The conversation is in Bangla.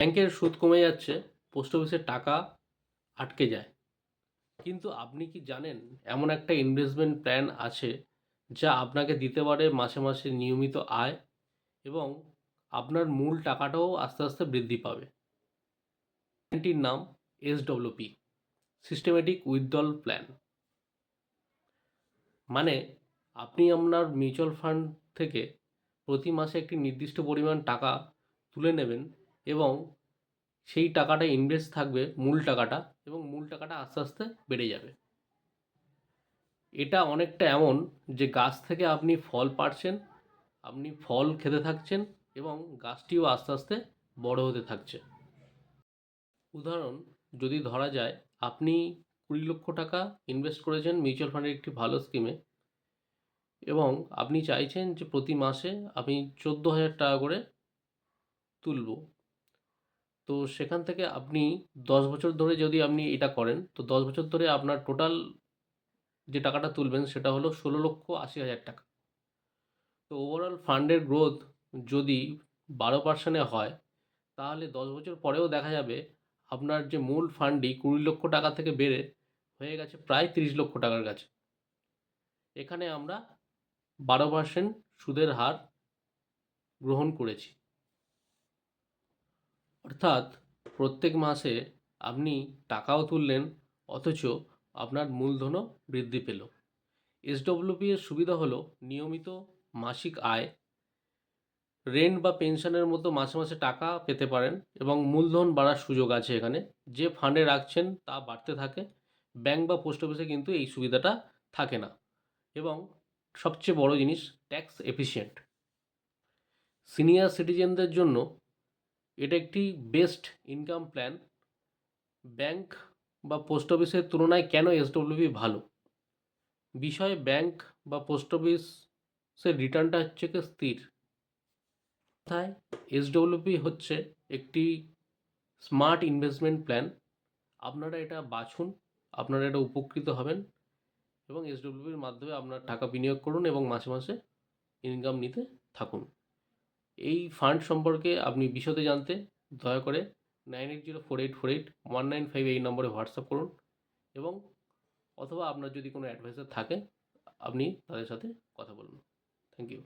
ব্যাংকের সুদ কমে যাচ্ছে, পোস্ট অফিসের টাকা আটকে যায়। কিন্তু আপনি কি জানেন, এমন একটা ইনভেস্টমেন্ট প্ল্যান আছে যা আপনাকে দিতে পারে মাসে মাসে নিয়মিত আয় এবং আপনার মূল টাকাটাও আস্তে আস্তে বৃদ্ধি পাবে। প্ল্যানটির নাম এসডব্লিউপি সিস্টেমেটিক উইথড্রল প্ল্যান মানে আপনি আপনার মিউচুয়াল ফান্ড থেকে প্রতি মাসে একটি নির্দিষ্ট পরিমাণ টাকা তুলে নেবেন এবং সেই টাকাটা ইনভেস্ট থাকবে, মূল টাকাটা, এবং মূল টাকাটা আস্তে আস্তে বেড়ে যাবে। এটা অনেকটা এমন যে গাছ থেকে আপনি ফল পাড়ছেন, আপনি ফল খেতে থাকছেন এবং গাছটিও আস্তে আস্তে বড় হতে থাকছে। উদাহরণ, যদি ধরা যায়, আপনি কুড়ি লক্ষ টাকা ইনভেস্ট করেছেন মিউচুয়াল ফান্ডের একটি ভালো স্কিমে এবং আপনি চাইছেন যে প্রতি মাসে আমি চোদ্দ হাজার টাকা করে তুলব। তো সেখান থেকে আপনি দশ বছর ধরে যদি আপনি এটা করেন, তো দশ বছর ধরে আপনার টোটাল যে টাকাটা তুলবেন সেটা হলো ষোলো লক্ষ আশি হাজার টাকা। তো ওভারঅল ফান্ডের গ্রোথ যদি বারো পার্সেন্টে হয়, তাহলে দশ বছর পরেও দেখা যাবে আপনার যে মূল ফান্ডটি কুড়ি লক্ষ টাকা থেকে বেড়ে হয়ে গেছে প্রায় তিরিশ লক্ষ টাকার কাছে। এখানে আমরা বারো পার্সেন্ট সুদের হার গ্রহণ করেছি। অর্থাৎ প্রত্যেক মাসে আপনি টাকাও তুললেন, অথচ আপনার মূলধনও বৃদ্ধি পেল। এসডব্লিউপি এর সুবিধা হলো নিয়মিত মাসিক আয়। রেন্ট বা পেনশনের মতো মাসে মাসে টাকা পেতে পারেন এবং মূলধন বাড়ার সুযোগ আছে এখানে। যে ফান্ডে রাখছেন তা বাড়তে থাকে। ব্যাংক বা পোস্ট অফিসে কিন্তু এই সুবিধাটা থাকে না। এবং সবচেয়ে বড় জিনিস ট্যাক্স এফিশিয়েন্ট সিনিয়র সিটিজেনদের জন্য এটা একটি বেস্ট ইনকাম প্ল্যান। ব্যাংক বা পোস্ট অফিসের তুলনায় কেন এসডব্লিউপি ভালো? বিষয়ে ব্যাংক বা পোস্ট অফিসের রিটার্নটা হচ্ছে স্থির? কথায় এসডব্লিউপি হচ্ছে একটি স্মার্ট ইনভেস্টমেন্ট প্ল্যান। আপনারা এটা বাছুন, আপনারা এটা উপকৃত হবেন এবং এসডব্লিউপির মাধ্যমে আপনার টাকা বিনিয়োগ করুন এবং মাসে মাসে ইনকাম নিতে থাকুন। এই ফান্ড সম্পর্কে আপনি বিশদে জানতে দয়া করে nine eight zero four eight four eight one nine five এই নম্বরে হোয়াটসঅ্যাপ করুন এবং অথবা আপনার যদি কোনো অ্যাডভাইসার থাকে, আপনি তাদের সাথে কথা বলুন। Thank you